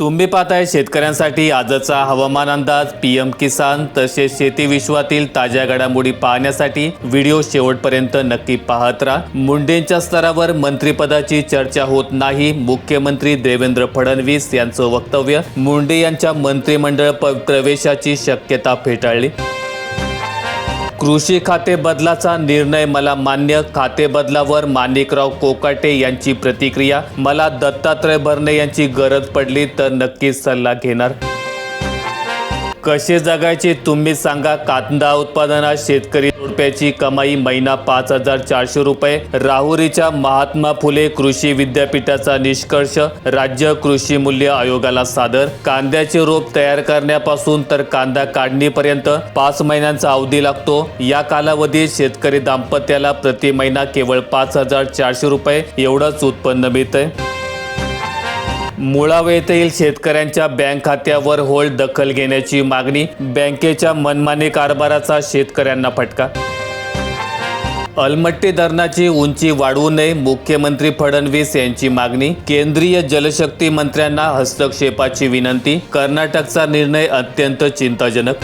तुम्ही पाहताय शेतकऱ्यांसाठी आजचा हवामान अंदाज. पीएम किसान तसेच शेती विश्वातील ताज्या घडामोडी पाहण्यासाठी व्हिडिओ शेवटपर्यंत नक्की पाहत राहा. मुंडेंच्या स्तरावर मंत्रिपदाची चर्चा होत नाही. मुख्यमंत्री देवेंद्र फडणवीस यांचं वक्तव्य. मुंडे यांच्या मंत्रिमंडळ प्रवेशाची शक्यता फेटाळली. कृषी खाते बदलाचा निर्णय मला मान्य. खाते बदलावर माणिकराव कोकाटे यांची प्रतिक्रिया. मला दत्तात्रय भरणे यांची गरज पडली तर नक्कीच सल्ला घेणार. कसे जगायचे तुम्ही सांगा. कांदा उत्पादनात शेतकरी रुपयाची कमाई महिना पाच हजार चारशे रुपये. राहुरीच्या महात्मा फुले कृषी विद्यापीठाचा निष्कर्ष राज्य कृषी मूल्य आयोगाला सादर. कांद्याचे रोप तयार करण्यापासून तर कांदा काढणीपर्यंत पाच महिन्यांचा अवधी लागतो. या कालावधीत शेतकरी दाम्पत्याला प्रति महिना केवळ पाच हजार चारशे रुपये एवढंच उत्पन्न मिळतंय. मुळावे येथील शेतकऱ्यांच्या बँक खात्यावर होल्ड दखल घेण्याची मागणी बँकेच्या मनमानी कारभाराचा शेतकऱ्यांना फटका. अलमट्टी धरणाची उंची वाढवू नये मुख्यमंत्री फडणवीस यांची मागणी. केंद्रीय जलशक्ती मंत्र्यांना हस्तक्षेपाची विनंती. कर्नाटकचा निर्णय अत्यंत चिंताजनक.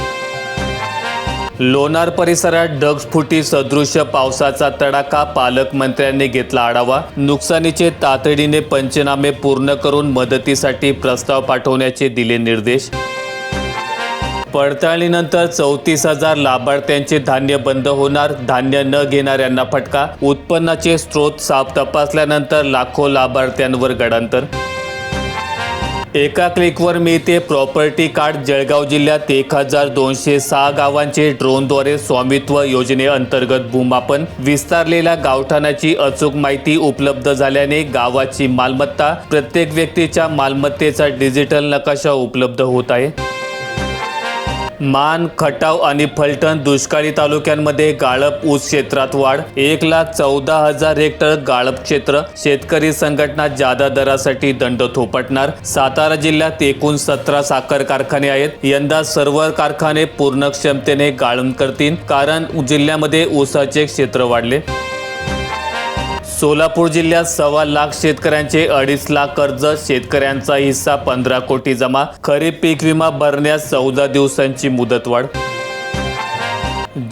लोणार परिसरात ढगफुटी सदृश्य पावसाचा तडाखा. पालकमंत्र्यांनी घेतला आढावा. नुकसानीचे तातडीने पंचनामे पूर्ण करून मदतीसाठी प्रस्ताव पाठवण्याचे दिले निर्देश. पडताळणीनंतर चौतीस हजार लाभार्थ्यांचे धान्य बंद होणार. धान्य न घेणाऱ्यांना फटका. उत्पन्नाचे स्रोत साफ तपासल्यानंतर लाखो लाभार्थ्यांवर गडांतर. एका क्लिकवर मिळते प्रॉपर्टी कार्ड जळगाव जिल्ह्यात एक हजार दोनशे सहा गावांचे ड्रोनद्वारे स्वामित्व योजनेअंतर्गत भूमापन विस्तारलेल्या गावठाणाची अचूक माहिती उपलब्ध झाल्याने गावाची मालमत्ता प्रत्येक व्यक्तीच्या मालमत्तेचा डिजिटल नकाशा उपलब्ध होत आहे. मान खटाव आणि फलटण दुष्काळी तालुक्यांमध्ये गाळप ऊस क्षेत्रात वाढ. एक लाख चौदा हजार हेक्टर गाळप क्षेत्र शेतकरी संघटना जादा दरासाठी दंड थोपटणार. सातारा जिल्ह्यात एकूण सतरा साखर कारखाने आहेत. यंदा सर्व कारखाने पूर्ण क्षमतेने गाळण करतील कारण जिल्ह्यामध्ये ऊसाचे क्षेत्र वाढले. सोलापूर जिल्ह्यात सव्वा लाख शेतकऱ्यांचे अडीच लाख कर्ज शेतकऱ्यांचा हिस्सा पंधरा कोटी जमा खरीप पीक विमा भरण्यास चौदा दिवसांची मुदतवाढ.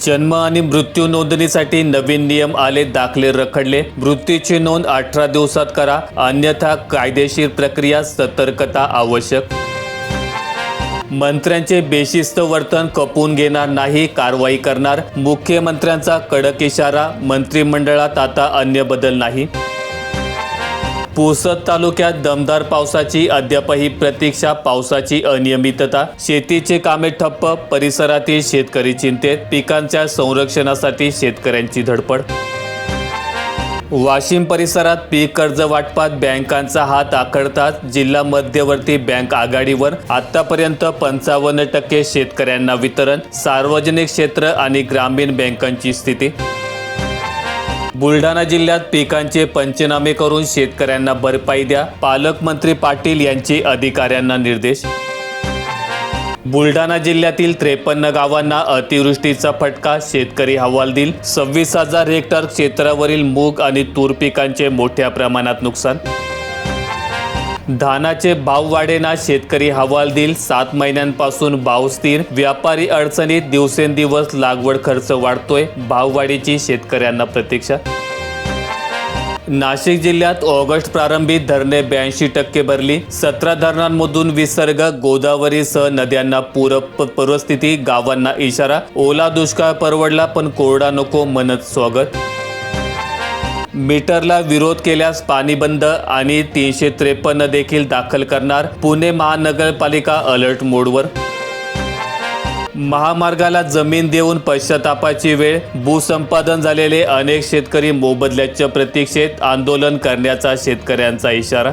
जन्म आणि मृत्यू नोंदणीसाठी नवीन नियम आले दाखले रखडले. मृत्यूची नोंद अठरा दिवसात करा अन्यथा कायदेशीर प्रक्रिया सतर्कता आवश्यक. मंत्र्यांचे बेशिस्त वर्तन कपून घेणार नाही कारवाई करणार. मुख्यमंत्र्यांचा कडक इशारा मंत्रिमंडळात आता अन्य बदल नाही. पुसद तालुक्यात दमदार पावसाची अद्यापही प्रतीक्षा पावसाची अनियमितता. शेतीचे कामे ठप्प परिसरातील शेतकरी चिंतेत पिकांच्या संरक्षणासाठी शेतकऱ्यांची धडपड. वाशिम परिसरात पीक कर्ज वाटपात बँकांचा हात आखडताच जिल्हा मध्यवर्ती बँक आघाडीवर आतापर्यंत पंचावन्न टक्के शेतकऱ्यांना वितरण सार्वजनिक क्षेत्र आणि ग्रामीण बँकांची स्थिती. बुलढाणा जिल्ह्यात पिकांचे पंचनामे करून शेतकऱ्यांना भरपाई द्या पालकमंत्री पाटील यांचे अधिकाऱ्यांना निर्देश. बुलढाणा जिल्ह्यातील त्रेपन्न गावांना अतिवृष्टीचा फटका शेतकरी हवालदिल सव्वीस हजार हेक्टर क्षेत्रावरील मूग आणि तूर पिकांचे मोठ्या प्रमाणात नुकसान. धानाचे भाव वाढेना शेतकरी हवालदिल सात महिन्यांपासून भाव स्थिर. व्यापारी अडचणीत दिवसेंदिवस लागवड खर्च वाढतोय. भाववाढीची शेतकऱ्यांना प्रतीक्षा. नाशिक जिल्ह्यात ऑगस्ट प्रारंभी धरणे ब्याऐंशी टक्के भरली. सतरा धरणांमधून विसर्ग गोदावरीसह नद्यांना पूर परिस्थिती गावांना इशारा. ओला दुष्काळ परवडला पण कोरडा नको मनत स्वागत. मीटरला विरोध केल्यास पाणी बंद आणि तीनशे त्रेपन्न देखील दाखल करणार. पुणे महानगरपालिका अलर्ट मोडवर. महामार्गाला जमीन देऊन पश्चातापाची वेळ भूसंपादन झालेले अनेक शेतकरी मोबदल्याच्या प्रतीक्षेत आंदोलन करण्याचा शेतकऱ्यांचा इशारा.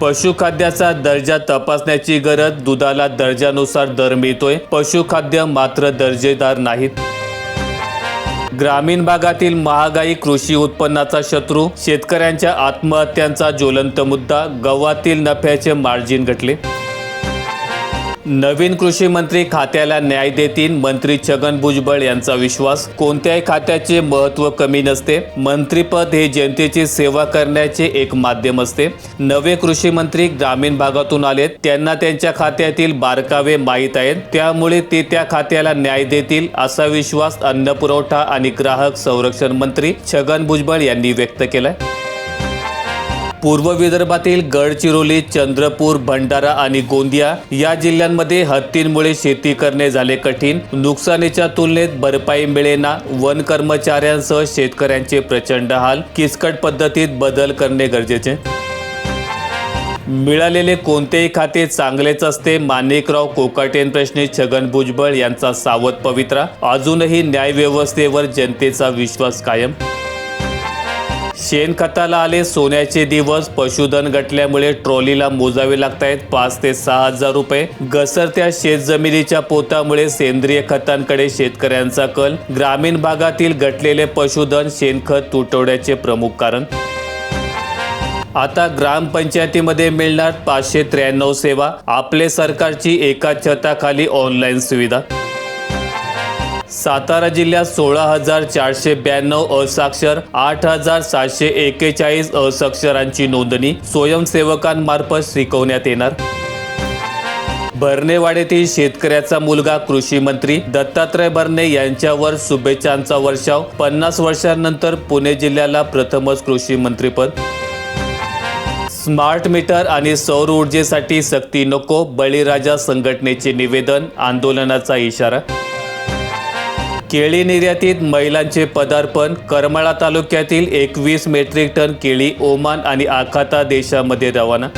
पशुखाद्याचा दर्जा तपासण्याची गरज दुधाला दर्जानुसार दर मिळतोय. पशुखाद्य मात्र दर्जेदार नाहीत. ग्रामीण भागातील महागाई कृषी उत्पन्नाचा शत्रू शेतकऱ्यांच्या आत्महत्यांचा ज्वलंत मुद्दा गव्हातील नफ्याचे मार्जिन घटले. नवीन कृषी मंत्री खात्याला न्याय देतील मंत्री छगन भुजबळ यांचा विश्वास. कोणत्याही खात्याचे महत्त्व कमी नसते. मंत्रीपद हे जनतेची सेवा करण्याचे एक माध्यम असते. नवे कृषी मंत्री ग्रामीण भागातून आलेत. त्यांना त्यांच्या खात्यातील बारकावे माहीत आहेत. त्यामुळे ते त्या खात्याला न्याय देतील असा विश्वास अन्न पुरवठा आणि ग्राहक संरक्षण मंत्री छगन भुजबळ यांनी व्यक्त केलाय. पूर्व विदर्भातील गडचिरोली चंद्रपूर भंडारा आणि गोंदिया या जिल्ह्यांमध्ये हत्तींमुळे शेती करणे झाले कठीण. नुकसानीच्या तुलनेत भरपाई मिळेना. वन कर्मचाऱ्यांसह शेतकऱ्यांचे प्रचंड हाल. किचकट पद्धतीत बदल करणे गरजेचे. मिळालेले कोणतेही खाते चांगलेच असते. माणिकराव कोकाटेन प्रश्नी छगन भुजबळ यांचा सावध पवित्रा. अजूनही न्याय व्यवस्थेवर जनतेचा विश्वास कायम. शेणखताला आले सोन्याचे दिवस पशुधन गटल्यामुळे ट्रॉलीला मोजावे लागतायत पाच ते सहा हजार रुपये. घसरत्या शेतजमिनीच्या पोतामुळे सेंद्रिय खतांकडे शेतकऱ्यांचा कल. ग्रामीण भागातील गटलेले पशुधन शेणखत तुटवड्याचे प्रमुख कारण. आता ग्रामपंचायतीमध्ये मिळणार पाचशे त्र्याण्णव सेवा. आपले सरकारची एका छताखाली ऑनलाईन सुविधा. सातारा जिल्ह्यात सोळा हजार चारशे ब्याण्णव असाक्षर आठ हजार सातशे एकेचाळीस असाक्षरांची नोंदणी स्वयंसेवकांमार्फत शिकवण्यात येणार. भरणेवाडीतील शेतकऱ्याचा मुलगा कृषी मंत्री दत्तात्रय भरणे यांच्यावर शुभेच्छांचा वर्षाव. पन्नास वर्षांनंतर पुणे जिल्ह्याला प्रथमच कृषी मंत्रीपद स्मार्ट मीटर आणि सौर ऊर्जेसाठी सक्ती नको बळीराजा संघटनेचे निवेदन आंदोलनाचा इशारा. केळी निर्यातीत महिलांचे पदार्पण करमाळा तालुक्यातील एकवीस मेट्रिक टन केळी ओमान आणि आखाता देशामध्ये रवाना.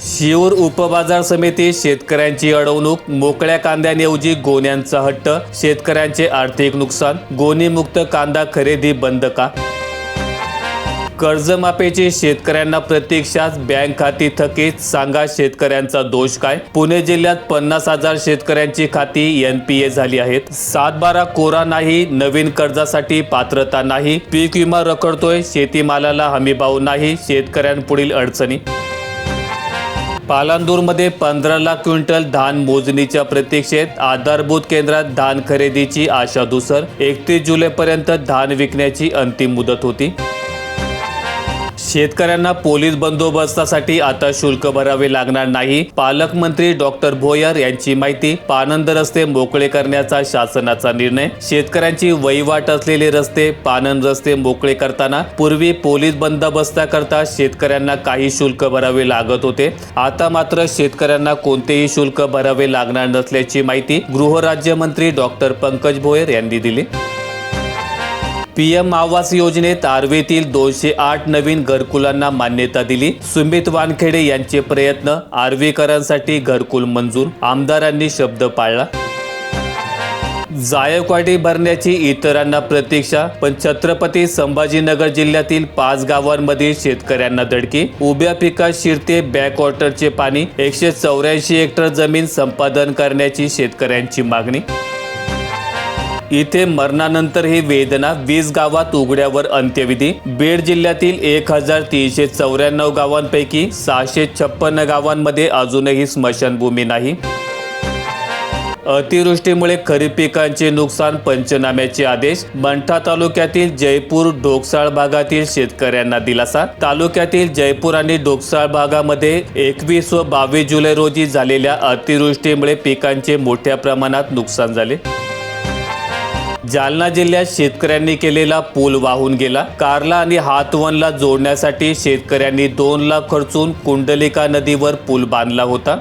शिऊर उपबाजार समिती शेतकऱ्यांची अडवणूक मोकळ्या कांद्यांऐवजी गोण्यांचा हट्ट शेतकऱ्यांचे आर्थिक नुकसान गोणीमुक्त कांदा खरेदी बंद का? कर्जमाफीची शेतकऱ्यांना प्रत्यक्षात बँक खाती थकीत सांगा शेतकऱ्यांचा दोष काय? पुणे जिल्ह्यात पन्नास हजार शेतकऱ्यांची खाती एन पी ए झाली आहेत. सात बारा कोरा नाही नवीन कर्जासाठी पात्रता नाही. पीक विमा रखडतोय शेतीमालाला हमीभाव नाही शेतकऱ्यांपुढील अडचणी. पालांदूरमध्ये पंधरा लाख क्विंटल धान मोजणीच्या प्रतीक्षेत आधारभूत केंद्रात धान खरेदीची आशा दुसर. एकतीस जुलैपर्यंत धान विकण्याची अंतिम मुदत होती. शेतकऱ्यांना पोलीस बंदोबस्तासाठी आता शुल्क भरावे लागणार नाही. पालकमंत्री डॉक्टर भोयर यांची माहिती पानंद रस्ते मोकळे करण्याचा शासनाचा निर्णय. शेतकऱ्यांची वहिवाट असलेले रस्ते पानंद रस्ते मोकळे करताना पूर्वी पोलीस बंदोबस्ताकरता शेतकऱ्यांना काही शुल्क भरावे लागत होते. आता मात्र शेतकऱ्यांना कोणतेही शुल्क भरावे लागणार नसल्याची माहिती गृहराज्यमंत्री डॉक्टर पंकज भोयर यांनी दिली. पीएम आवास योजनेत आर्वीतील दोनशे आठ नवीन घरकुलांना मान्यता दिली. सुमित वानखेडे यांचे प्रयत्न आर्वीकरांसाठी घरकुल मंजूर आमदारांनी शब्द पाळला. जायकवाडी भरण्याची इतरांना प्रतीक्षा पण छत्रपती संभाजीनगर जिल्ह्यातील पाच गावांमधील शेतकऱ्यांना धडकी. उभ्या पिकात शिरते बॅकवॉटरचे पाणी एकशे चौऱ्याऐंशी हेक्टर जमीन संपादन करण्याची शेतकऱ्यांची मागणी. इथे मरणानंतर ही वेदना वीस गावात उघड्यावर अंत्यविधी. बीड जिल्ह्यातील एक हजार तीनशे चौऱ्याण्णव गावांपैकी सहाशे छप्पन्न गावांमध्ये अजूनही स्मशानभूमी नाही. अतिवृष्टीमुळे खरीप पिकांचे नुकसान पंचनाम्याचे आदेश. मंठा तालुक्यातील जयपूर ढोकसाळ भागातील शेतकऱ्यांना दिलासा. तालुक्यातील जयपूर आणि ढोकसाळ भागामध्ये एकवीस व बावीस जुलै रोजी झालेल्या अतिवृष्टीमुळे पिकांचे मोठ्या प्रमाणात नुकसान झाले. जालना जिल्ह्यात शेतकऱ्यांनी केलेला पूल वाहून गेला. कारला आणि हातवनला जोडण्यासाठी शेतकऱ्यांनी दोन लाख खर्चून कुंडलिका नदीवर पूल बांधला होता.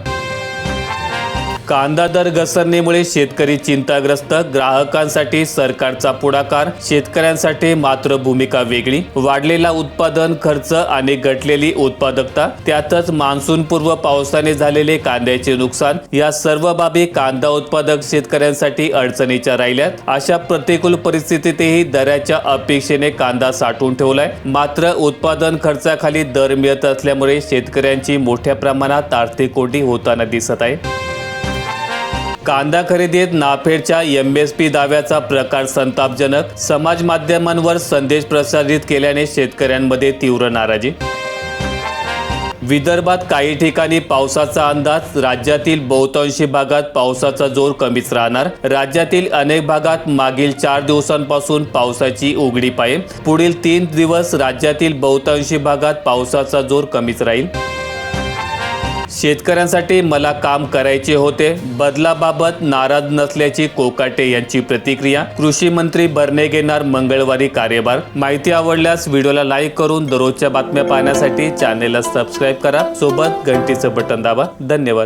कांदा दर घसरणीमुळे शेतकरी चिंताग्रस्त ग्राहकांसाठी सरकारचा पुढाकार शेतकऱ्यांसाठी मात्र भूमिका वेगळी. वाढलेला उत्पादन खर्च आणि घटलेली उत्पादकता त्यातच मान्सूनपूर्व पावसाने झालेले कांद्याचे नुकसान या सर्व बाबी कांदा उत्पादक शेतकऱ्यांसाठी अडचणीच्या राहिल्यात. अशा प्रतिकूल परिस्थितीतही दराच्या अपेक्षेने कांदा साठवून ठेवलाय. मात्र उत्पादन खर्चाखाली दर मिळत असल्यामुळे शेतकऱ्यांची मोठ्या प्रमाणात आर्थिक कोंडी होताना दिसत आहे. कांदा खरेदीत नाफेडच्या एम एस पी दाव्याचा प्रकार संतापजनक समाज माध्यमांवर संदेश प्रसारित केल्याने शेतकऱ्यांमध्ये तीव्र नाराजी. विदर्भात काही ठिकाणी पावसाचा अंदाज राज्यातील बहुतांशी भागात पावसाचा जोर कमीच राहणार. राज्यातील अनेक भागात मागील चार दिवसांपासून पावसाची उघडी पाहिजे पुढील तीन दिवस राज्यातील बहुतांशी भागात पावसाचा जोर कमीच राहील. शेतकऱ्यांसाठी मला काम करायचे होते. बदलाबाबत नाराज नसल्याची कोकाटे यांची प्रतिक्रिया. कृषी मंत्री बर्ने घेणार मंगळवारी कार्यभार. माहिती आवडल्यास व्हिडिओला लाईक करून दररोजच्या बातम्या पाहण्यासाठी चॅनेलला सबस्क्राईब करा. सोबत घंटीचं बटन दाबा. धन्यवाद.